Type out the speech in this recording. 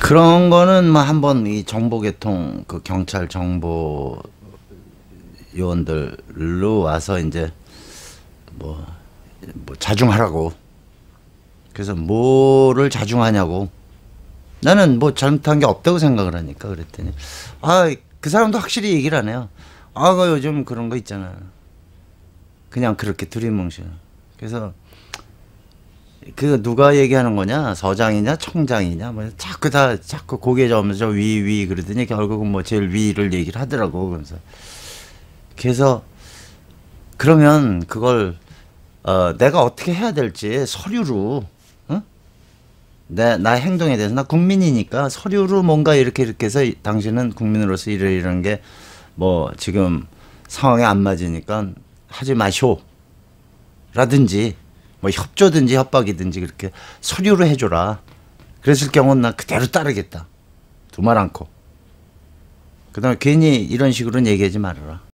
그런 거는 뭐 한번 이 정보개통 그 경찰 정보 요원들로 와서 이제 뭐, 뭐 자중하라고. 그래서 뭐를 자중하냐고. 나는 뭐 잘못한 게 없다고 생각을 하니까 그랬더니 아 그 사람도 확실히 얘기를 안 해요. 아그 요즘 그런 거 있잖아. 그냥 그렇게 두리뭉실. 그래서 그 누가 얘기하는 거냐? 서장이냐? 청장이냐? 뭐 자꾸 다 자꾸 고개 저으면서 위 위 그러더니 결국은 뭐 제일 위를 얘기를 하더라고 그래서. 그래서 그러면 그걸 어 내가 어떻게 해야 될지 서류로 어? 내, 나 행동에 대해서 나 국민이니까 서류로 뭔가 이렇게 이렇게 해서 이- 당신은 국민으로서 이러 이런 게 뭐 지금 상황에 안 맞으니까 하지 마쇼. 라든지 뭐 협조든지 협박이든지 그렇게 서류로 해줘라. 그랬을 경우는 나 그대로 따르겠다. 두말 않고. 그 다음에 괜히 이런 식으로는 얘기하지 말아라.